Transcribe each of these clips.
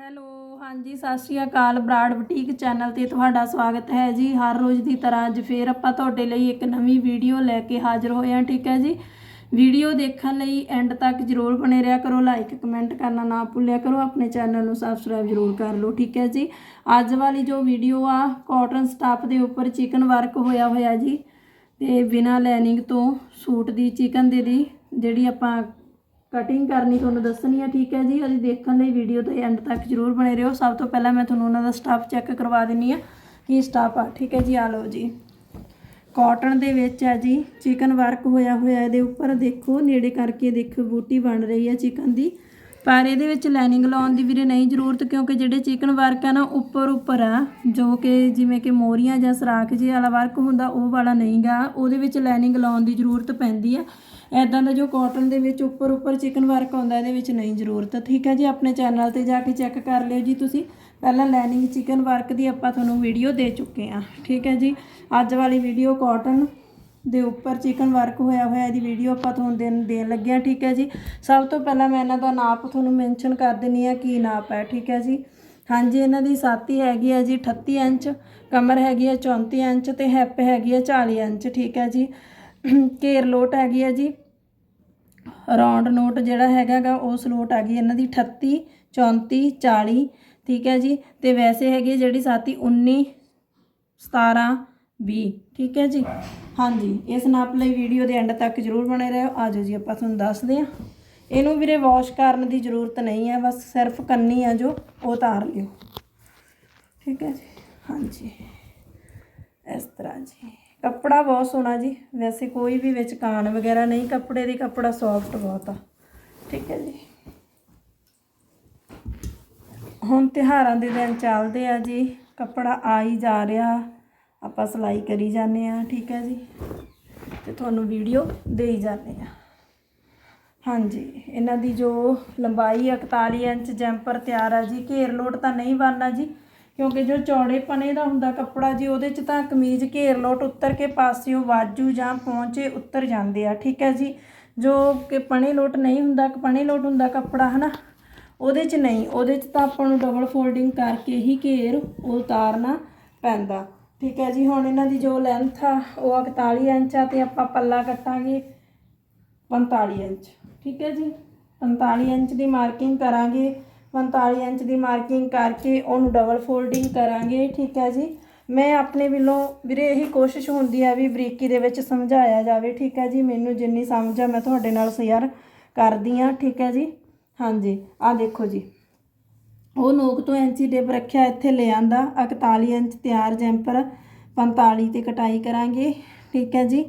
Hello, ਹਾਂਜੀ, ਸਤਿ ਸ਼੍ਰੀ ਅਕਾਲ ਬਰਾੜ ਬੁਟੀਕ ਚੈਨਲ ਤੇ ਤੁਹਾਡਾ ਸਵਾਗਤ ਹੈ ਜੀ। ਹਰ ਰੋਜ਼ ਦੀ ਤਰ੍ਹਾਂ ਅੱਜ ਫੇਰ ਆਪਾਂ ਤੁਹਾਡੇ ਲਈ ਇੱਕ ਨਵੀਂ ਵੀਡੀਓ ਲੈ ਕੇ ਹਾਜ਼ਰ ਹੋਏ ਹਾਂ, ਠੀਕ ਹੈ ਜੀ? ਵੀਡੀਓ ਦੇਖਣ ਲਈ ਐਂਡ ਤੱਕ ਜਰੂਰ ਬਣੇ ਰਿਹਾ ਕਰੋ ਲਾਈਕ ਕਮੈਂਟ ਕਰਨਾ ਨਾ ਭੁੱਲਿਆ ਕਰੋ, ਆਪਣੇ ਚੈਨਲ ਨੂੰ ਸਬਸਕ੍ਰਾਈਬ ਜਰੂਰ ਕਰ ਲਓ, ਠੀਕ ਹੈ ਜੀ? ਅੱਜ ਵਾਲੀ ਜੋ ਵੀਡੀਓ ਆ ਕਾਟਨ ਸਟਾਫ ਦੇ ਉੱਪਰ ਚਿਕਨ ਵਰਕ ਹੋਇਆ ਹੋਇਆ ਜੀ। ਤੇ ਬਿਨਾ ਲੈਨਿੰਗ ਤੋਂ ਸੂਟ ਦੀ ਚਿਕਨ ਦੇ ਦੀ, ਜਿਹੜੀ ਆਪਾਂ ਕਟਿੰਗ ਕਰਨੀ ਤੁਹਾਨੂੰ ਦੱਸਣੀ ਹੈ ਠੀਕ ਹੈ ਜੀ? ਉਹਦੀ ਦੇਖਣ ਲਈ ਵੀਡੀਓ ਦੇ ਐਂਡ ਤੱਕ ਜਰੂਰ ਬਣੇ ਰਹੋ। ਸਭ ਤੋਂ ਪਹਿਲਾਂ ਮੈਂ ਤੁਹਾਨੂੰ ਉਹਨਾਂ ਦਾ ਸਟਾਫ ਚੈੱਕ ਕਰਵਾ ਦਿੰਨੀ ਆ, ਕੀ ਸਟਾਫ ਆ, ਠੀਕ ਹੈ ਜੀ? ਆ ਲਓ ਜੀ। ਕਾਟਨ ਦੇ ਵਿੱਚ ਹੈ ਜੀ ਚਿਕਨ ਵਰਕ ਹੋਇਆ ਹੋਇਆ ਇਹਦੇ ਉੱਪਰ। ਦੇਖੋ, ਨੇੜੇ ਕਰਕੇ ਦੇਖੋ, ਬੂਟੀ ਬਣ ਰਹੀ ਹੈ ਚਿਕਨ ਦੀ। ਪਰ ਇਹਦੇ ਵਿੱਚ ਲਾਈਨਿੰਗ ਲਾਉਣ ਦੀ ਵੀਰੇ ਨਹੀਂ ਜ਼ਰੂਰਤ, ਕਿਉਂਕਿ ਜਿਹੜੇ ਚਿਕਨ ਵਰਕ ਆ ਨਾ, ਉੱਪਰ ਉੱਪਰ ਆ, ਜੋ ਕਿ ਜਿਵੇਂ ਕਿ ਮੋਰੀਆਂ ਜਾਂ ਸਰਾਖ ਜੀ ਵਾਲਾ ਵਰਕ ਹੁੰਦਾ, ਉਹ ਵਾਲਾ ਨਹੀਂਗਾ। ਉਹਦੇ ਵਿੱਚ ਲਾਈਨਿੰਗ ਲਾਉਣ ਦੀ ਜ਼ਰੂਰਤ ਪੈਂਦੀ ਆ। ਐਦਾਂ ਦਾ ਜੋ ਕਾਟਨ ਦੇ ਵਿੱਚ ਉੱਪਰ ਉੱਪਰ ਚਿਕਨ ਵਰਕ ਆਉਂਦਾ, ਇਹਦੇ ਵਿੱਚ ਨਹੀਂ ਜ਼ਰੂਰਤ ਠੀਕ ਹੈ ਜੀ, ਆਪਣੇ ਚੈਨਲ ਤੇ ਜਾ ਕੇ ਚੈੱਕ ਕਰ ਲਿਓ ਜੀ ਤੁਸੀਂ। ਪਹਿਲਾਂ ਲਾਈਨਿੰਗ ਚਿਕਨ ਵਰਕ ਦੀ ਆਪਾਂ ਤੁਹਾਨੂੰ ਵੀਡੀਓ ਦੇ ਚੁੱਕੇ ਆ ਠੀਕ ਹੈ ਜੀ, ਅੱਜ ਵਾਲੀ ਵੀਡੀਓ ਕਾਟਨ ਦੇ ਉੱਪਰ ਚਿਕਨ ਵਰਕ ਹੋਇਆ ਹੋਇਆ, ਇਹਦੀ ਵੀਡੀਓ ਆਪਾਂ ਤੁਹਾਨੂੰ ਦੇਣ ਦੇਣ ਲੱਗੇ ਆ ਠੀਕ ਹੈ ਜੀ, ਸਭ ਤੋਂ ਪਹਿਲਾਂ ਮੈਂ ਇਹਨਾਂ ਦਾ ਨਾਪ ਤੁਹਾਨੂੰ ਮੈਂਸ਼ਨ ਕਰ ਦਿੰਨੀ ਆ ਕੀ ਨਾਪ ਹੈ। ਠੀਕ ਹੈ ਜੀ, ਹਾਂਜੀ, ਇਹਨਾਂ ਦੀ ਛਾਤੀ ਹੈਗੀ ਹੈ ਜੀ 38 ਇੰਚ, ਕਮਰ ਹੈਗੀ ਹੈ 34 ਇੰਚ ਤੇ ਹੈਪ ਹੈਗੀ ਹੈ 40 ਇੰਚ। ਠੀਕ ਹੈ ਜੀ ਘੇਰ ਲੋਟ ਹੈਗੀ ਹੈ ਜੀ। ਰੌਂਡ ਨੋਟ ਜਿਹੜਾ ਹੈਗਾਗਾ ਉਹ ਸਲੋਟ ਆ ਗਈ ਇਹਨਾਂ ਦੀ 38 34 40 ਠੀਕ ਹੈ ਜੀ। ਤੇ ਵੈਸੇ ਹੈਗੀ ਹੈ ਜਿਹੜੀ ਸਾਥੀ 19 17 20 ਠੀਕ ਹੈ ਜੀ। ਹਾਂਜੀ, ਇਸ ਨਾਪ ਲਈ ਵੀਡੀਓ ਦੇ ਐਂਡ ਤੱਕ ਜਰੂਰ ਬਣੇ ਰਹੋ। ਆਜੋ ਜੀ, ਆਪਾਂ ਤੁਹਾਨੂੰ ਦੱਸਦੇ ਹਾਂ। ਇਹਨੂੰ ਵੀਰੇ ਵਾਸ਼ ਕਰਨ ਦੀ ਜ਼ਰੂਰਤ ਨਹੀਂ ਹੈ, ਬਸ ਸਿਰਫ ਕੰਨੀ ਆ ਜੋ, ਉਹ ਉਤਾਰ ਲਿਓ। ਠੀਕ ਹੈ ਜੀ। ਹਾਂਜੀ। ਇਸ ਤਰ੍ਹਾਂ ਜੀ। ਕੱਪੜਾ ਬਹੁਤ ਸੋਹਣਾ ਜੀ। ਵੈਸੇ ਕੋਈ ਵੀ ਵਿੱਚ ਕਾਨ ਵਗੈਰਾ ਨਹੀਂ, ਕੱਪੜੇ ਦੀ ਕੱਪੜਾ ਸੌਫਟ ਬਹੁਤ ਆ। ਠੀਕ ਹੈ ਜੀ। ਹੁਣ ਤਿਉਹਾਰਾਂ ਦੇ ਦਿਨ ਚੱਲਦੇ ਆ ਜੀ। ਕੱਪੜਾ ਆ ਹੀ ਜਾ ਰਿਹਾ। ਆਪਾਂ ਸਿਲਾਈ ਕਰੀ ਜਾਂਦੇ ਆ, ਠੀਕ ਹੈ ਜੀ। ਤੇ ਤੁਹਾਨੂੰ ਵੀਡੀਓ ਦੇਈ ਜਾਂਦੇ ਆ। ਹਾਂਜੀ, ਇਹਨਾਂ ਦੀ ਜੋ ਲੰਬਾਈ 41 ਇੰਚ ਜੈਂਪਰ ਤਿਆਰ ਆ ਜੀ। ਘੇਰ ਲੋਟ ਤਾਂ ਨਹੀਂ ਬਣਨਾ ਜੀ। ਕਿਉਂਕਿ ਜੋ ਚੌੜੇ ਪਨੇ ਦਾ ਹੁੰਦਾ ਕੱਪੜਾ ਜੀ, ਉਹਦੇ 'ਚ ਤਾਂ ਕਮੀਜ਼ ਘੇਰ ਲੋਟ ਉੱਤਰ ਕੇ ਪਾਸਿਓ ਵਾਜੂ ਜਾਂ ਪਹੁੰਚੇ ਉੱਤਰ ਜਾਂਦੇ ਆ, ਠੀਕ ਹੈ ਜੀ? ਜੋ ਕਿ ਪਣੇ ਲੋਟ ਨਹੀਂ ਹੁੰਦਾ ਪਣੇ ਲੋਟ ਹੁੰਦਾ ਕੱਪੜਾ, ਹਨਾ? ਉਹਦੇ 'ਚ ਨਹੀਂ, ਉਹਦੇ 'ਚ ਤਾਂ ਆਪਾਂ ਨੂੰ ਡਬਲ ਫੋਲਡਿੰਗ ਕਰਕੇ ਹੀ ਘੇਰ ਉਤਾਰਨਾ ਪੈਂਦਾ, ਠੀਕ ਹੈ ਜੀ? ਹੁਣ ਇਹਨਾਂ ਦੀ ਜੋ ਲੈਂਥ ਆ, ਉਹ 41 ਇੰਚ ਆ, ਤੇ ਆਪਾਂ ਪੱਲਾ ਕੱਟਾਂਗੇ 45 ਇੰਚ, ਠੀਕ ਹੈ ਜੀ? 45 ਇੰਚ ਦੀ ਮਾਰਕਿੰਗ ਕਰਾਂਗੇ। 45 ਇੰਚ ਦੀ ਮਾਰਕਿੰਗ ਕਰਕੇ ਉਹਨੂੰ ਡਬਲ ਫੋਲਡਿੰਗ ਕਰਾਂਗੇ, ਠੀਕ ਹੈ ਜੀ। ਮੈਂ ਆਪਣੇ ਵੱਲੋਂ ਵੀਰੇ ਇਹੀ ਕੋਸ਼ਿਸ਼ ਹੁੰਦੀ ਆ ਵੀ ਬਰੀਕੀ ਦੇ ਵਿੱਚ ਸਮਝਾਇਆ ਜਾਵੇ, ਠੀਕ ਹੈ ਜੀ। ਮੈਨੂੰ ਜਿੰਨੀ ਸਮਝ ਆ ਮੈਂ ਤੁਹਾਡੇ ਨਾਲ ਸ਼ੇਅਰ ਕਰਦੀ ਆ, ਠੀਕ ਹੈ ਜੀ। ਹਾਂਜੀ ਆ ਦੇਖੋ ਜੀ। ਉਹ ਨੋਕ ਤੋਂ ਇੰਚੀ ਟੇਪ ਰੱਖਿਆ ਇੱਥੇ ਲੈ ਆਂਦਾ 41 ਇੰਚ ਤਿਆਰ ਜੈਂਪਰ 45 ਤੇ ਕਟਾਈ ਕਰਾਂਗੇ, ਠੀਕ ਹੈ ਜੀ।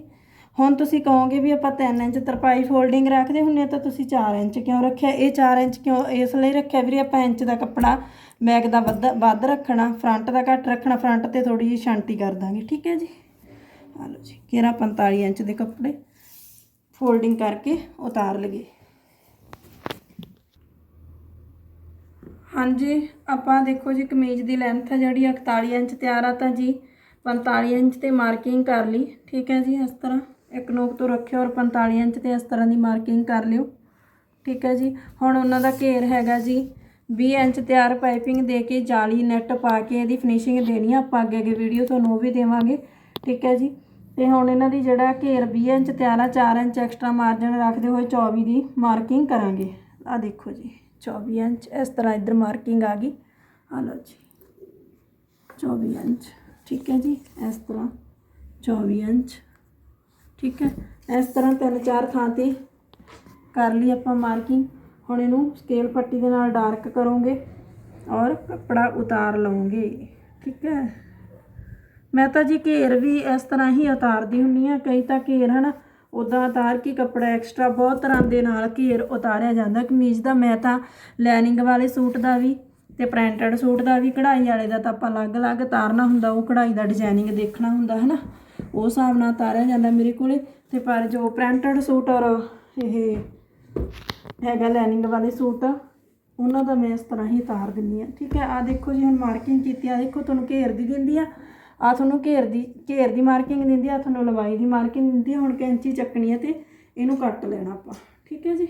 ਹੁਣ ਤੁਸੀਂ ਕਹੋਗੇ ਵੀ ਆਪਾਂ 3 ਇੰਚ ਤਰਪਾਈ ਫੋਲਡਿੰਗ ਰੱਖਦੇ ਹੁੰਨੇ ਆ, ਤਾਂ ਤੁਸੀਂ 4 ਇੰਚ ਕਿਉਂ ਰੱਖਿਆ? ਇਹ 4 ਇੰਚ ਕਿਉਂ ਇਸ ਲਈ ਰੱਖਿਆ ਵੀਰੇ? ਆਪਾਂ ਇੰਚ ਦਾ ਕੱਪੜਾ ਬੈਕ ਦਾ ਵੱਧ ਵੱਧ ਰੱਖਣਾ ਫਰੰਟ ਦਾ ਘੱਟ ਰੱਖਣਾ ਫਰੰਟ ਤੇ ਥੋੜੀ ਜਿਹੀ ਸ਼ਾਂਤੀ ਕਰ ਦਾਂਗੇ, ਠੀਕ ਹੈ ਜੀ? ਆ ਲਓ ਜੀ ਘੇਰਾ 45 ਇੰਚ ਦੇ ਕੱਪੜੇ ਫੋਲਡਿੰਗ ਕਰਕੇ ਉਤਾਰ ਲਗੇ ਹਾਂਜੀ, ਆਪਾਂ ਦੇਖੋ ਜੀ, ਕਮੀਜ਼ ਦੀ ਲੈਂਥ ਹੈ ਜਿਹੜੀ 41 ਇੰਚ ਤਿਆਰ ਆ ਤਾਂ ਜੀ 45 ਇੰਚ ਤੇ ਮਾਰਕਿੰਗ ਕਰ ਲਈ, ਠੀਕ ਹੈ ਜੀ, ਇਸ ਤਰ੍ਹਾਂ। ਇੱਕ ਨੋਕ ਤੋਂ ਰੱਖਿਓ ਔਰ 45 ਇੰਚ ਤੇ ਇਸ ਤਰ੍ਹਾਂ ਦੀ ਮਾਰਕਿੰਗ ਕਰ ਲਿਓ। ਠੀਕ ਹੈ ਜੀ? ਹੁਣ ਉਹਨਾਂ ਦਾ ਘੇਰ ਹੈਗਾ ਜੀ। 20 ਇੰਚ ਤਿਆਰ ਪਾਈਪਿੰਗ ਦੇ ਕੇ ਜਾਲੀ ਨੈਟ ਪਾ ਕੇ ਇਹਦੀ ਫਿਨਿਸ਼ਿੰਗ ਦੇਣੀ ਆ। ਆਪਾਂ ਅੱਗੇ ਅੱਗੇ ਵੀਡੀਓ ਤੁਹਾਨੂੰ ਉਹ ਵੀ ਦੇਵਾਂਗੇ। ਠੀਕ ਹੈ ਜੀ? ਤੇ ਹੁਣ ਇਹਨਾਂ ਦੀ ਜਿਹੜਾ ਘੇਰ 20 ਇੰਚ ਤਿਆਰ ਆ 4 ਇੰਚ ਐਕਸਟਰਾ ਮਾਰਜਨ ਰੱਖਦੇ ਹੋਏ 24 ਦੀ ਮਾਰਕਿੰਗ ਕਰਾਂਗੇ। ਆ ਦੇਖੋ ਜੀ 24 ਇੰਚ, ਇਸ ਤਰ੍ਹਾਂ ਇੱਧਰ ਮਾਰਕਿੰਗ ਆ ਗਈ। ਆ ਲਓ ਜੀ 24 ਇੰਚ। ਠੀਕ ਹੈ ਜੀ? ਇਸ ਤਰ੍ਹਾਂ 24 ਇੰਚ। ਠੀਕ ਹੈ। ਇਸ ਤਰ੍ਹਾਂ ਤਿੰਨ ਚਾਰ ਥਾਂ ਤੇ ਕਰ ਲਈ ਆਪਾਂ ਮਾਰਕਿੰਗ ਹੁਣ ਇਹਨੂੰ ਸਕੇਲ ਪੱਟੀ ਦੇ ਨਾਲ ਡਾਰਕ ਕਰੋਗੇ ਔਰ ਕੱਪੜਾ ਉਤਾਰ ਲਵਾਂਗੇ। ਠੀਕ ਹੈ। ਮੈਂ ਤਾਂ ਜੀ ਘੇਰ ਵੀ ਇਸ ਤਰ੍ਹਾਂ ਹੀ ਉਤਾਰਦੀ ਹੁੰਨੀ ਆ ਕਈ ਤਾਂ ਘੇਰ ਹਨਾ ਉਦਾਂ ਉਤਾਰ ਕੇ ਕੱਪੜਾ ਐਕਸਟਰਾ ਬਹੁਤ ਤਰ੍ਹਾਂ ਦੇ ਨਾਲ ਘੇਰ ਉਤਾਰਿਆ ਜਾਂਦਾ। ਕਮੀਜ਼ ਦਾ ਮੈਂ ਤਾਂ ਲੈਨਿੰਗ ਵਾਲੇ ਸੂਟ ਦਾ ਵੀ ਤੇ ਪ੍ਰਿੰਟਡ ਸੂਟ ਦਾ ਵੀ ਕਢਾਈ ਵਾਲੇ ਦਾ ਤਾਂ ਆਪਾਂ ਅਲੱਗ-ਅਲੱਗ ਤਾਰਨਾ ਹੁੰਦਾ, ਉਹ ਕਢਾਈ ਦਾ ਡਿਜ਼ਾਈਨਿੰਗ ਦੇਖਣਾ ਹੁੰਦਾ ਹਨਾ। ਉਹ ਹਿਸਾਬ ਨਾਲ ਤਾਰਿਆ ਜਾਂਦਾ ਮੇਰੇ ਕੋਲੇ। ਤੇ ਪਰ ਜੋ ਪ੍ਰਿੰਟਡ ਸੂਟ ਔਰ ਇਹ ਹੈਗਾ ਲੈਨਿੰਗ ਵਾਲੇ ਸੂਟ ਉਹਨਾਂ ਦਾ ਮੈਂ ਇਸ ਤਰ੍ਹਾਂ ਹੀ ਤਾਰ ਦਿੰਦੀ ਆ ਠੀਕ ਹੈ ਆ ਦੇਖੋ ਜੀ, ਹੁਣ ਮਾਰਕਿੰਗ ਕੀਤੀ ਆ। ਦੇਖੋ, ਤੁਹਾਨੂੰ ਘੇਰ ਦੀ ਦਿੰਦੀ ਆ। ਆ ਤੁਹਾਨੂੰ ਘੇਰ ਦੀ ਘੇਰ ਦੀ ਮਾਰਕਿੰਗ ਦਿੰਦੀ ਆ ਤੁਹਾਨੂੰ ਲੰਬਾਈ ਦੀ ਮਾਰਕਿੰਗ ਦਿੰਦੀ ਆ। ਹੁਣ ਕੈਂਚੀ ਚੱਕਣੀ ਆ ਤੇ ਇਹਨੂੰ ਕੱਟ ਲੈਣਾ ਆਪਾਂ। ਠੀਕ ਹੈ ਜੀ।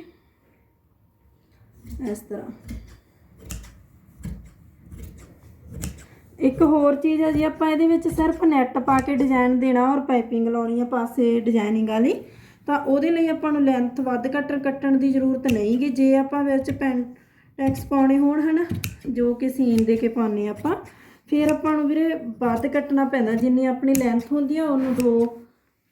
ਇਸ ਤਰ੍ਹਾਂ। ਇੱਕ ਹੋਰ ਚੀਜ਼ ਹੈ ਜੀ, ਆਪਾਂ ਇਹਦੇ ਵਿੱਚ ਸਿਰਫ ਨੈਟ ਪਾ ਕੇ ਡਿਜ਼ਾਈਨ ਦੇਣਾ ਔਰ ਪਾਈਪਿੰਗ ਲਾਉਣੀ ਆ ਪਾਸੇ ਡਿਜ਼ਾਈਨਿੰਗ ਵਾਲੀ। ਤਾਂ ਉਹਦੇ ਲਈ ਆਪਾਂ ਨੂੰ ਲੈਂਥ ਵੱਧ ਕੱਟਣ ਕੱਟਣ ਦੀ ਜ਼ਰੂਰਤ ਨਹੀਂਗੀ। ਜੇ ਆਪਾਂ ਵਿੱਚ ਪੈਨ ਟੈਕਸ ਪਾਉਣੇ ਹੋਣ ਹਨਾ, ਜੋ ਕਿ ਸੀਨ ਦੇ ਕੇ ਪਾਉਂਦੇ ਆਪਾਂ, ਫਿਰ ਆਪਾਂ ਨੂੰ ਵੀਰੇ ਵੱਧ ਕੱਟਣਾ ਪੈਂਦਾ। ਜਿੰਨੀ ਆਪਣੀ ਲੈਂਥ ਹੁੰਦੀ ਆ, ਉਹਨੂੰ 2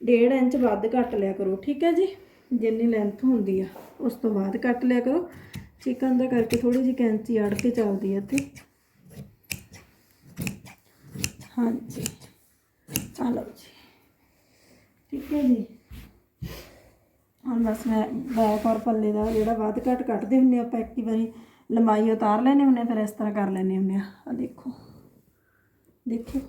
ਡੇਢ ਇੰਚ ਵੱਧ ਕੱਟ ਲਿਆ ਕਰੋ, ਠੀਕ ਹੈ ਜੀ? ਜਿੰਨੀ ਲੈਂਥ ਹੁੰਦੀ ਆ, ਉਸ ਤੋਂ ਬਾਅਦ ਕੱਟ ਲਿਆ ਕਰੋ। ਚਿਕਨ ਦਾ ਕਰਕੇ ਥੋੜੀ ਜਿਹੀ ਕੈਂਚੀ ਅੜ ਕੇ ਚੱਲਦੀ ਆ ਇੱਥੇ। ਹਾਂਜੀ। ਚਲੋ ਜੀ। ਠੀਕ ਹੈ ਜੀ। ਹੁਣ ਬਸ ਮੈਂ ਬੈਕ ਔਰ ਪੱਲੇ ਦਾ ਜਿਹੜਾ ਵੱਧ ਘੱਟ ਕੱਟਦੇ ਹੁੰਦੇ ਆਪਾਂ ਇੱਕ ਵਾਰੀ ਲੰਬਾਈ ਉਤਾਰ ਲੈਨੇ ਹੁੰਦੇ ਆ, ਫਿਰ ਇਸ ਤਰ੍ਹਾਂ ਕਰ ਲੈਨੇ ਹੁੰਦੇ ਆ ਆ ਦੇਖੋ। ਦੇਖੋ।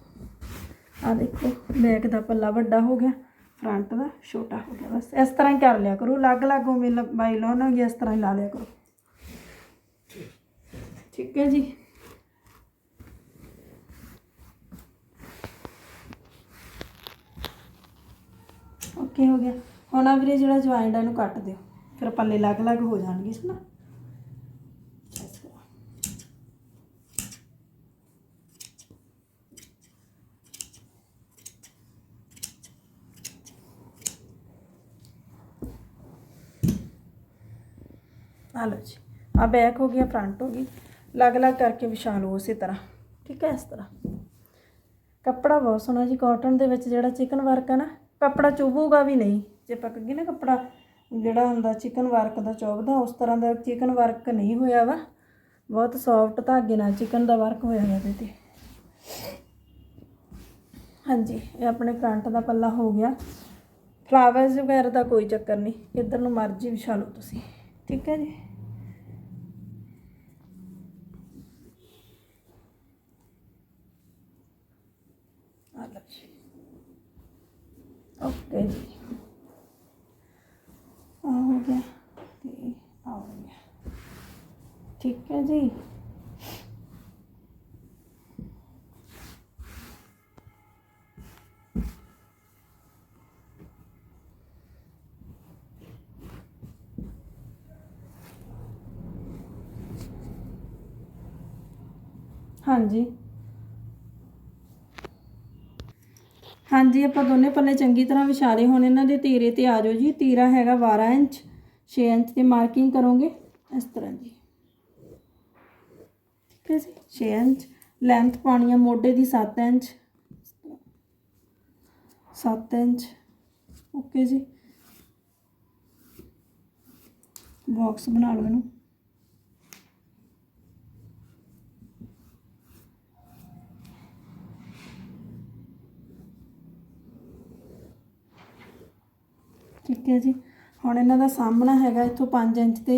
ਆ ਦੇਖੋ ਬੈਕ ਦਾ ਪੱਲਾ ਵੱਡਾ ਹੋ ਗਿਆ ਫਰੰਟ ਦਾ ਛੋਟਾ ਹੋ ਗਿਆ। ਬਸ ਇਸ ਤਰ੍ਹਾਂ ਹੀ ਕਰ ਲਿਆ ਕਰੋ। ਅਲੱਗ-ਅਲੱਗ ਉਵੇਂ ਲੰਬਾਈ ਲਾਉਣਗੇ ਇਸ ਤਰ੍ਹਾਂ ਹੀ ਲਾ ਲਿਆ ਕਰੋ। ਠੀਕ ਹੈ ਜੀ। ਓਕੇ ਹੋ ਗਿਆ। ਹੁਣ ਆ ਵੀਰੇ ਜਿਹੜਾ ਜੁਆਇੰਟ ਆ, ਇਹਨੂੰ ਕੱਟ ਦਿਓ। ਫਿਰ ਪੱਲੇ ਅਲੱਗ-ਅਲੱਗ ਹੋ ਜਾਣਗੇ ਸੁਣਾ ਆ ਲਓ ਜੀ। ਆ ਬੈਕ ਹੋ ਗਿਆ ਫਰੰਟ ਹੋ ਗਈ। ਅਲੱਗ-ਅਲੱਗ ਕਰਕੇ ਵਿਛਾ ਲਓ ਉਸੇ ਤਰ੍ਹਾਂ, ਠੀਕ ਹੈ? ਇਸ ਤਰ੍ਹਾਂ। ਕੱਪੜਾ ਬਹੁਤ ਸੋਹਣਾ ਜੀ ਕਾਟਨ ਦੇ ਵਿੱਚ ਜਿਹੜਾ ਚਿਕਨ ਵਰਕ ਹੈ ਨਾ ਕੱਪੜਾ ਚੁਭੂਗਾ ਵੀ ਨਹੀਂ। ਜੇ ਪੱਕ ਗਈ ਨਾ ਕੱਪੜਾ, ਜਿਹੜਾ ਹੁੰਦਾ ਚਿਕਨ ਵਰਕ ਦਾ ਚੁਭਦਾ ਉਸ ਤਰ੍ਹਾਂ ਦਾ ਚਿਕਨ ਵਰਕ ਨਹੀਂ ਹੋਇਆ ਵਾ। ਬਹੁਤ ਸੌਫਟ ਧਾਗੇ ਨਾਲ ਚਿਕਨ ਦਾ ਵਰਕ ਹੋਇਆ ਵਾ ਇਹਦੇ ਤੇ। ਹਾਂਜੀ, ਇਹ ਆਪਣੇ ਫਰੰਟ ਦਾ ਪੱਲਾ ਹੋ ਗਿਆ। ਫਲਾਵਰਸ ਵਗੈਰਾ ਦਾ ਕੋਈ ਚੱਕਰ ਨਹੀਂ। ਕਿੱਧਰ ਨੂੰ ਮਰਜ਼ੀ ਵਿਛਾ ਲਓ ਤੁਸੀਂ। ਠੀਕ ਹੈ ਜੀ ਆ ਲਓ ਜੀ ਓਕੇ ਜੀ ਆ ਹੋ ਗਿਆ ਤੇ ਆ ਹੋ ਗਿਆ ਠੀਕ ਹੈ ਜੀ ਹਾਂਜੀ ਹਾਂਜੀ, ਆਪਾਂ ਦੋਨੇ ਪੱਲੇ ਚੰਗੀ ਤਰ੍ਹਾਂ ਵਿਛਾ ਹੋਣ ਇਹਨਾਂ ਦੇ ਤੀਰੇ ਤੇ ਆ ਜਾਓ ਜੀ। ਤੀਰਾ ਹੈਗਾ 12 ਇੰਚ 6 ਇੰਚ ਤੇ ਮਾਰਕਿੰਗ ਕਰੋਗੇ। ਇਸ ਤਰ੍ਹਾਂ ਜੀ। ਠੀਕ ਹੈ ਜੀ? 6 ਇੰਚ। ਲੈਂਥ ਪਾਉਣੀ ਆ ਮੋਢੇ ਦੀ 7 ਇੰਚ। 7 ਇੰਚ। ਓਕੇ ਜੀ। ਬਾਕਸ ਬਣਾ ਲਓ ਇਹਨੂੰ। ਠੀਕ ਹੈ ਜੀ। ਹੁਣ ਇਹਨਾਂ ਦਾ ਸਾਹਮਣਾ ਹੈਗਾ ਇੱਥੋਂ 5 ਇੰਚ ਤੇ,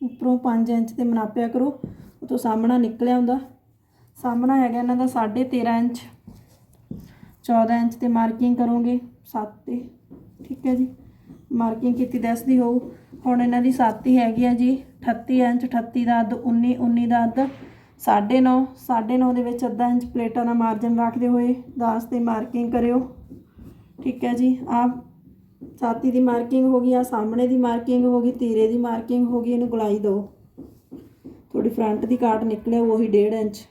ਉੱਪਰੋਂ 5 ਇੰਚ ਤੇ ਮਨਾਪਿਆ ਕਰੋ। ਉਤੋਂ ਸਾਹਮਣਾ ਨਿਕਲਿਆ ਹੁੰਦਾ। ਸਾਹਮਣਾ ਹੈਗਾ ਇਹਨਾਂ ਦਾ 13.5 ਇੰਚ। 14 ਇੰਚ ਤੇ ਮਾਰਕਿੰਗ ਕਰੋਗੇ 7 ਤੇ, ਠੀਕ ਹੈ ਜੀ। ਮਾਰਕਿੰਗ ਕੀਤੀ ਦੱਸਦੀ ਹੋਊ। ਹੁਣ ਇਹਨਾਂ ਦੀ 7 ਹੀ ਹੈਗੀ ਆ ਜੀ 38 ਇੰਚ 38 ਦਾ ਅੱਧ 19 19 ਦਾ ਅੱਧ 9.5 9.5 ਦੇ ਵਿੱਚ ਅੱਧਾ ਇੰਚ ਪਲੇਟਾਂ ਦਾ ਮਾਰਜਨ ਰੱਖਦੇ ਹੋਏ 10 ਤੇ ਮਾਰਕਿੰਗ ਕਰਿਓ। ਠੀਕ ਹੈ ਜੀ। ਆਪ ਛਾਤੀ ਦੀ ਮਾਰਕਿੰਗ ਹੋ ਗਈ ਆ ਸਾਹਮਣੇ ਦੀ ਮਾਰਕਿੰਗ ਹੋ ਗਈ, ਤੀਰੇ ਦੀ ਮਾਰਕਿੰਗ ਹੋ ਗਈ, ਇਹਨੂੰ ਗੁਲਾਈ ਦਿਓ ਥੋੜੀ ਫਰੰਟ ਦੀ ਕਾਟ ਨਿਕਲੇ ਉਹੀ 1.5 ਇੰਚ।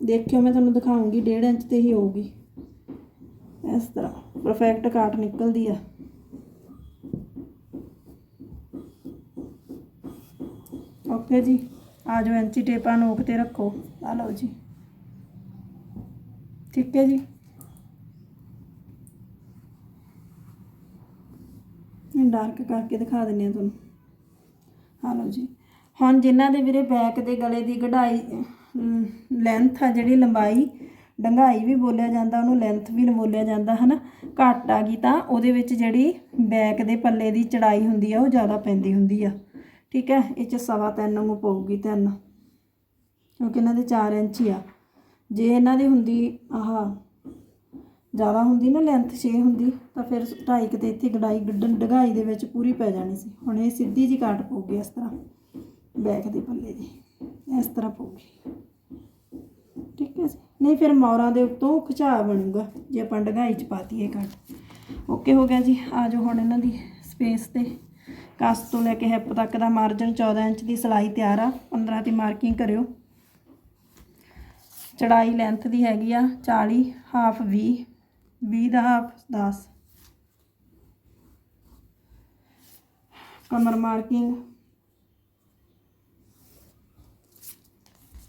ਦੇਖਿਓ, ਮੈਂ ਤੁਹਾਨੂੰ ਦਿਖਾਉਂਗੀ 1.5 ਇੰਚ ਤੇ ਹੀ ਹੋਊਗੀ। ਇਸ ਤਰ੍ਹਾਂ ਪਰਫੈਕਟ ਕਾਟ ਨਿਕਲਦੀ ਆ। ਓਕੇ ਜੀ, ਆ ਜਾਓ ਇੰਚੀ ਟੇਪਾਂ ਨੋਕ ਤੇ ਰੱਖੋ। ਆ ਲਓ ਜੀ। ਠੀਕ ਹੈ ਜੀ ਮੈਂ ਡਾਰਕ ਕਰਕੇ ਦਿਖਾ ਦਿੰਨੀ ਆ ਤੁਹਾਨੂੰ। ਹਾਂ ਲਓ ਜੀ। ਹੁਣ ਜਿਨ੍ਹਾਂ ਦੇ ਵੀਰੇ ਬੈਕ ਦੇ ਗਲੇ ਦੀ ਕਢਾਈ ਲੈਂਥ ਆ ਜਿਹੜੀ ਲੰਬਾਈ, ਡੰਗਾਈ ਵੀ ਬੋਲਿਆ ਜਾਂਦਾ, ਉਹਨੂੰ ਲੈਂਥ ਵੀ ਬੋਲਿਆ ਜਾਂਦਾ, ਹਨਾ? ਘੱਟ ਆ ਗਈ ਤਾਂ ਉਹਦੇ ਵਿੱਚ ਜਿਹੜੀ ਬੈਕ ਦੇ ਪੱਲੇ ਦੀ ਚੜਾਈ ਹੁੰਦੀ ਆ, ਉਹ ਜ਼ਿਆਦਾ ਪੈਂਦੀ ਹੁੰਦੀ ਆ। ਠੀਕ ਹੈ? ਇਹ ਚ ਸਵਾ ਤਿੰਨ ਨੂੰ ਪਊਗੀ ਤਿੰਨ। ਕਿਉਂਕਿ ਇਹਨਾਂ ਦੇ 4 ਇੰਚ ਹੀ ਆ। ਜੇ ਇਹਨਾਂ ਦੀ ਹੁੰਦੀ, ਆਹ ਜ਼ਿਆਦਾ ਹੁੰਦੀ ਨਾ ਲੈਂਥ 6 ਹੁੰਦੀ, ਤਾਂ ਫਿਰ ਢਾਈ ਕਿਤੇ ਇੱਥੇ ਗੜਾਈ ਗੱਡਨ ਡਗਾਈ ਦੇ ਵਿੱਚ ਪੂਰੀ ਪੈ ਜਾਣੀ ਸੀ। ਹੁਣ ਇਹ ਸਿੱਧੀ ਜੀ ਕਾਟ ਪਊਗੀ ਇਸ ਤਰ੍ਹਾਂ ਬੈਕ ਦੇ ਪੱਲੇ ਦੀ, ਇਸ ਤਰ੍ਹਾਂ ਪਊਗੀ ਠੀਕ ਹੈ ਜੀ? ਨਹੀਂ, ਫਿਰ ਮੌਰਾਂ ਦੇ ਉੱਤੋਂ ਖਿਚਾ ਬਣੂਗਾ, ਜੇ ਆਪਾਂ ਡਗਾਈ ਚ ਪਾਤੀਏ ਕੱਟ ਓਕੇ ਹੋ ਗਿਆ ਜੀ। ਆ ਜਾਓ ਹੁਣ ਇਹਨਾਂ ਦੀ ਸਪੇਸ ਤੇ। ਕਸ ਤੋਂ ਲੈ ਕੇ ਹਿੱਪ ਤੱਕ ਦਾ ਮਾਰਜਨ 14 ਇੰਚ ਦੀ ਸਿਲਾਈ ਤਿਆਰ ਆ। 15 'ਤੇ ਮਾਰਕਿੰਗ ਕਰਿਓ। ਚੜਾਈ ਲੈਂਥ ਦੀ ਹੈਗੀ ਆ 40 ਹਾਫ 20 20 ਦਾ ਹਾਫ 10 ਕਮਰ ਮਾਰਕਿੰਗ।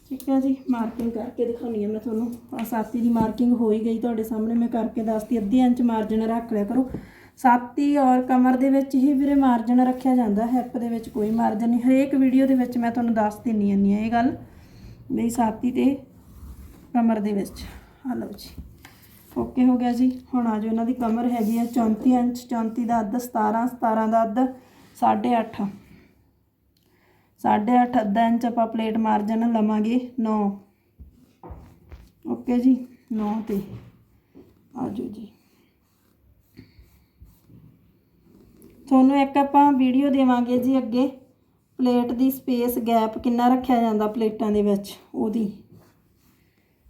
ਠੀਕ ਹੈ ਜੀ, ਮਾਰਕਿੰਗ ਕਰਕੇ ਦਿਖਾਉਣੀ ਹੈ ਮੈਂ ਤੁਹਾਨੂੰ। ਆ ਸਾਤੀ ਦੀ ਮਾਰਕਿੰਗ ਹੋ ਹੀ ਗਈ ਤੁਹਾਡੇ ਸਾਹਮਣੇ, ਮੈਂ ਕਰਕੇ ਦੱਸਤੀ ਅੱਧੀ ਇੰਚ ਮਾਰਜਨ ਰੱਖ ਲਿਆ ਕਰੋ। ਸਾਤੀ ਔਰ ਕਮਰ ਦੇ ਵਿੱਚ ਹੀ ਵੀਰੇ ਮਾਰਜਨ ਰੱਖਿਆ ਜਾਂਦਾ ਹੈਪ ਦੇ ਵਿੱਚ ਕੋਈ ਮਾਰਜਨ ਨਹੀਂ। ਹਰੇਕ ਵੀਡੀਓ ਦੇ ਵਿੱਚ ਮੈਂ ਤੁਹਾਨੂੰ ਦੱਸ ਦਿੰਨੀ ਹੁੰਦੀ ਹਾਂ ਇਹ ਗੱਲ। ਨਹੀਂ ਸਾਤੀ ਤੇ ਕਮਰ ਦੇ ਵਿੱਚ। ਆ ਲਓ ਜੀ। ਓਕੇ ਹੋ ਗਿਆ ਜੀ। ਹੁਣ ਆ ਜਾਓ ਇਹਨਾਂ ਦੀ ਕਮਰ ਹੈਗੀ ਆ 34 ਇੰਚ 34 ਦਾ ਅੱਧ 17 17 ਦਾ ਅੱਧ 8.5 ਸਾਢੇ ਅੱਠ ਅੱਧਾ ਇੰਚ ਆਪਾਂ ਪਲੇਟ ਮਾਰਜਨ ਲਵਾਂਗੇ 9 ਓਕੇ ਜੀ 9 ਤੇ। ਆ ਜਾਓ ਜੀ। ਤੁਹਾਨੂੰ ਇੱਕ ਆਪਾਂ ਵੀਡੀਓ ਦੇਵਾਂਗੇ ਜੀ ਅੱਗੇ। ਪਲੇਟ ਦੀ ਸਪੇਸ ਗੈਪ ਕਿੰਨਾ ਰੱਖਿਆ ਜਾਂਦਾ ਪਲੇਟਾਂ ਦੇ ਵਿੱਚ, ਉਹਦੀ।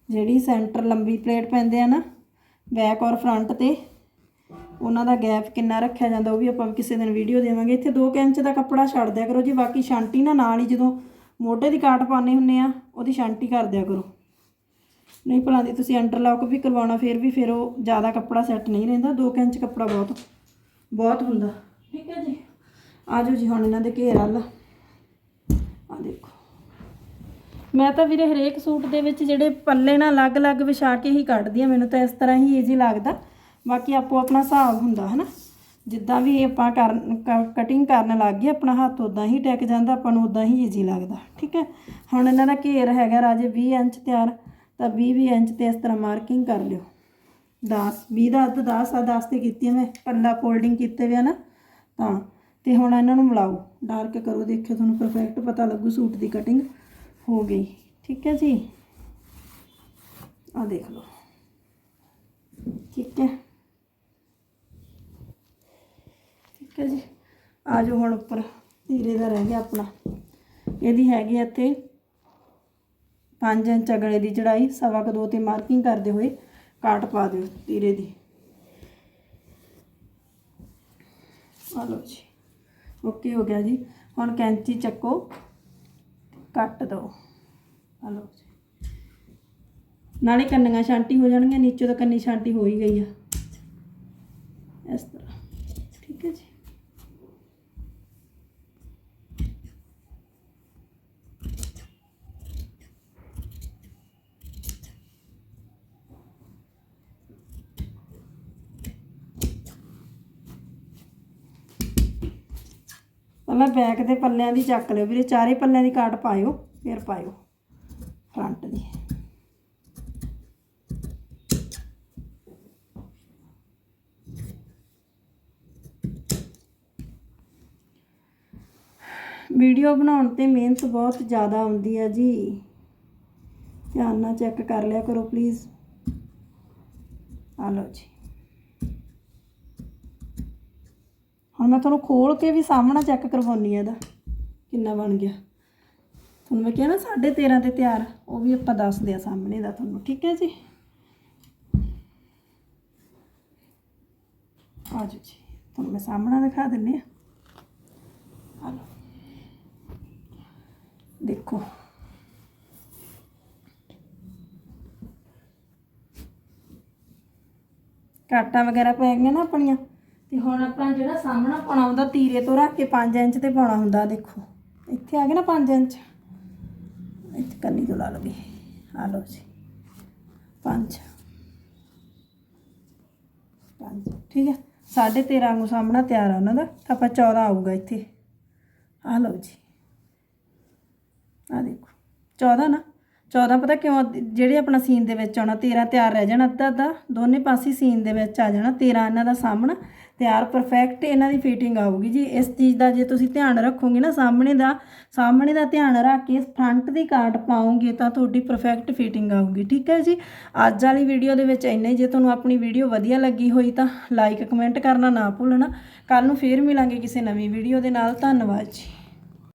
ਜਿਹੜੀ ਸੈਂਟਰ ਲੰਬੀ ਪਲੇਟ ਪੈਂਦੇ ਆ ਨਾ ਬੈਕ ਔਰ ਫਰੰਟ ਤੇ। ਉਹਨਾਂ ਦਾ ਗੈਪ ਕਿੰਨਾ ਰੱਖਿਆ ਜਾਂਦਾ ਉਹ ਵੀ ਆਪਾਂ ਕਿਸੇ ਦਿਨ ਵੀਡੀਓ ਦੇਵਾਂਗੇ। ਇੱਥੇ 2 ਇੰਚ ਦਾ ਕੱਪੜਾ ਛੱਡ ਦਿਆ ਕਰੋ ਜੀ, ਬਾਕੀ ਸ਼ਾਂਟੀ ਨਾ ਨਾਲ ਹੀ ਜਦੋਂ ਮੋਢੇ ਦੀ ਕਾਟ ਪਾਉਂਦੇ ਹੁੰਨੇ ਆ, ਉਹਦੀ ਸ਼ਾਂਟੀ ਕਰ ਦਿਆ ਕਰੋ। ਨਹੀਂ ਭਲਾ ਦੀ ਤੁਸੀਂ ਇੰਟਰਲੌਕ ਵੀ ਕਰਵਾਉਣਾ, ਫਿਰ ਵੀ ਫਿਰ ਉਹ ਜ਼ਿਆਦਾ ਕੱਪੜਾ ਸੈੱਟ ਨਹੀਂ ਰਹਿੰਦਾ। 2 ਇੰਚ ਕੱਪੜਾ ਬਹੁਤ ਬਹੁਤ ਹੁੰਦਾ। ਠੀਕ ਹੈ ਜੀ। ਆ ਜਾਓ ਜੀ, ਹੁਣ ਇਹਨਾਂ ਦੇ ਘੇਰ ਵੱਲ ਆ ਦੇਖੋ ਮੈਂ ਤਾਂ ਵੀਰੇ ਹਰੇਕ ਸੂਟ ਦੇ ਵਿੱਚ ਜਿਹੜੇ ਪੱਲੇ ਨਾਲ ਅਲੱਗ-ਅਲੱਗ ਵਿਛਾ ਕੇ ਹੀ ਕੱਢਦੀ ਆ ਮੈਨੂੰ ਤਾਂ ਇਸ ਤਰ੍ਹਾਂ ਹੀ ਈਜ਼ੀ ਲੱਗਦਾ। ਬਾਕੀ ਆਪੋ ਆਪਣਾ ਹਿਸਾਬ ਹੁੰਦਾ ਹੈ ਨਾ ਜਿੱਦਾਂ ਵੀ ਆਪਾਂ ਕਰਨ ਕਟਿੰਗ ਕਰਨ ਲੱਗ ਗਏ, ਆਪਣਾ ਹੱਥ ਉਦਾਂ ਹੀ ਟਿਕ ਜਾਂਦਾ, ਆਪਾਂ ਨੂੰ ਉਦਾਂ ਹੀ ਈਜ਼ੀ ਲੱਗਦਾ, ਠੀਕ ਹੈ? ਹੁਣ ਇਹਨਾਂ ਦਾ ਘੇਰ ਹੈਗਾ ਰਾਜੇ 20 ਇੰਚ ਤਿਆਰ, ਤਾਂ 20 20 ਇੰਚ ਤੇ ਇਸ ਤਰ੍ਹਾਂ ਮਾਰਕਿੰਗ ਕਰ ਲਿਓ। 10 20 ਦਾ ਅੱਧ 10 ਆ 10 ਤੇ ਕੀਤੀ ਮੈਂ, ਪੱਲਾ ਫੋਲਡਿੰਗ ਕੀਤੇ ਹੋਏ ਆ ਨਾ, ਤਾਂ। ਤੇ ਹੁਣ ਇਹਨਾਂ ਨੂੰ ਮਿਲਾਓ। ਡਾਰਕ ਕਰੋ, ਦੇਖਿਓ ਤੁਹਾਨੂੰ ਪਰਫੈਕਟ ਪਤਾ ਲੱਗੂ ਸੂਟ ਦੀ ਕਟਿੰਗ ਹੋ ਗਈ। ਠੀਕ ਹੈ ਜੀ? ਆ ਦੇਖ ਲਓ। ਠੀਕ ਹੈ? ਠੀਕ ਹੈ ਜੀ? ਆ ਜਾਓ ਹੁਣ ਉੱਪਰ। ਧੀਰੇ ਦਾ ਰਹਿ ਗਿਆ ਆਪਣਾ। ਇਹਦੀ ਹੈਗੀ ਇੱਥੇ 5 ਇੰਚ ਅਗਲੇ ਦੀ ਚੜਾਈ ਸਵਾ ਕ ਦੋ ਤੇ ਮਾਰਕਿੰਗ ਕਰਦੇ ਹੋਏ ਕਾਟ ਪਾ ਦਿਓ ਧੀਰੇ ਦੀ। ਆ ਲਓ ਜੀ। ਓਕੇ ਹੋ ਗਿਆ ਜੀ। ਹੁਣ ਕੈਂਚੀ ਚੱਕੋ। ਕੱਟ ਦਿਓ ਆ ਲਓ ਨਾਲੇ ਕੰਨੀਆਂ ਛਾਂਟੀ ਹੋ ਜਾਣਗੀਆਂ, ਨੀਚੋਂ ਤਾਂ ਕੰਨੀ ਛਾਂਟੀ ਹੋ ਹੀ ਗਈ ਆ। ਇਸ ਤਰ੍ਹਾਂ। ਠੀਕ ਹੈ ਜੀ। ਪਹਿਲਾਂ ਬੈਕ ਦੇ ਪੱਲਿਆਂ ਦੀ ਚੱਕ ਲਿਓ ਵੀਰੇ, ਚਾਰੇ ਪੱਲਿਆਂ ਦੀ ਕਾਟ ਪਾਇਓ, ਫਿਰ ਪਾਇਓ, ਫਰੰਟ ਦੀ। ਵੀਡੀਓ ਬਣਾਉਣ ਤੇ ਮਿਹਨਤ ਬਹੁਤ ਜ਼ਿਆਦਾ ਆਉਂਦੀ ਹੈ ਜੀ। ਧਿਆਨ ਨਾਲ ਚੈੱਕ ਕਰ ਲਿਆ ਕਰੋ ਪਲੀਜ਼ ਆ ਲਓ ਜੀ। ਹੁਣ ਮੈਂ ਤੁਹਾਨੂੰ ਖੋਲ ਕੇ ਵੀ ਸਾਹਮਣਾ ਚੈੱਕ ਕਰਵਾਉਣੀ ਆ ਇਹਦਾ। ਕਿੰਨਾ ਬਣ ਗਿਆ। ਤੁਹਾਨੂੰ ਮੈਂ ਕਿਹਾ ਨਾ 13.5 ਤੇ ਤਿਆਰ, ਉਹ ਵੀ ਆਪਾਂ ਦੱਸਦੇ ਆ ਸਾਹਮਣੇ ਦਾ ਤੁਹਾਨੂੰ, ਠੀਕ ਹੈ ਜੀ? ਆ ਜਾਓ ਜੀ, ਤੁਹਾਨੂੰ ਮੈਂ ਸਾਹਮਣਾ ਦਿਖਾ ਦਿੰਨੇ ਆ ਆ ਦੇਖੋ। ਕਾਟਾਂ ਵਗੈਰਾ ਪੈ ਗਈਆਂ ਨਾ ਆਪਣੀਆਂ। ਤੇ ਹੁਣ ਆਪਾਂ ਜਿਹੜਾ ਸਾਹਮਣਾ ਪਾਉਣਾ ਹੁੰਦਾ, ਤੀਰੇ ਤੋਂ ਰੱਖ ਕੇ 5 ਇੰਚ ਤੇ ਪਾਉਣਾ ਹੁੰਦਾ, ਦੇਖੋ। ਇੱਥੇ ਆ ਗਿਆ ਨਾ 5 ਇੰਚ? ਇੱਥੇ ਕੰਨੀ ਤੋਂ ਲਾ ਲਵੇ ਆ ਲਓ ਜੀ। 5 5 ਠੀਕ ਹੈ 13.5 ਵਾਂਗੂ ਸਾਹਮਣਾ ਤਿਆਰ ਆ ਉਹਨਾਂ ਦਾ। ਤਾਂ ਆਪਾਂ 14 ਆਊਗਾ ਇੱਥੇ। ਆ ਲਓ ਜੀ। ਆ ਦੇਖੋ। 14 ਨਾ? 14 ਪਤਾ ਕਿਉਂ? ਜਿਹੜੇ ਆਪਣਾ ਸੀਨ ਦੇ ਵਿੱਚ ਆਉਣਾ 13 ਤਿਆਰ ਰਹਿ ਜਾਣਾ, ਅੱਧਾ ਅੱਧਾ, ਦੋਨੇ ਪਾਸੇ ਸੀਨ ਦੇ ਵਿੱਚ ਆ ਜਾਣਾ 13 ਇਹਨਾਂ ਦਾ ਸਾਹਮਣਾ, ਤਿਆਰ ਪਰਫੈਕਟ ਇਹਨਾਂ ਦੀ ਫਿਟਿੰਗ ਆਊਗੀ ਜੀ। ਇਸ ਚੀਜ਼ ਦਾ ਜੇ ਤੁਸੀਂ ਧਿਆਨ ਰੱਖੋਗੇ ਨਾ, ਸਾਹਮਣੇ ਦਾ ਸਾਹਮਣੇ ਦਾ ਧਿਆਨ ਰੱਖ ਕੇ ਫਰੰਟ ਦੀ ਕਾਟ ਪਾਓਗੇ, ਤਾਂ ਤੁਹਾਡੀ ਪਰਫੈਕਟ ਫਿਟਿੰਗ ਆਊਗੀ, ਠੀਕ ਹੈ ਜੀ? ਅੱਜ ਵਾਲੀ ਵੀਡੀਓ ਦੇ ਵਿੱਚ ਇੰਨੇ ਜੇ ਤੁਹਾਨੂੰ ਆਪਣੀ ਵੀਡੀਓ ਵਧੀਆ ਲੱਗੀ ਹੋਈ, ਤਾਂ ਲਾਈਕ ਕਮੈਂਟ ਕਰਨਾ ਨਾ ਭੁੱਲਣਾ। ਕੱਲ ਨੂੰ ਫੇਰ ਮਿਲਾਂਗੇ ਕਿਸੇ ਨਵੀਂ ਵੀਡੀਓ ਦੇ ਨਾਲ। ਧੰਨਵਾਦ ਜੀ।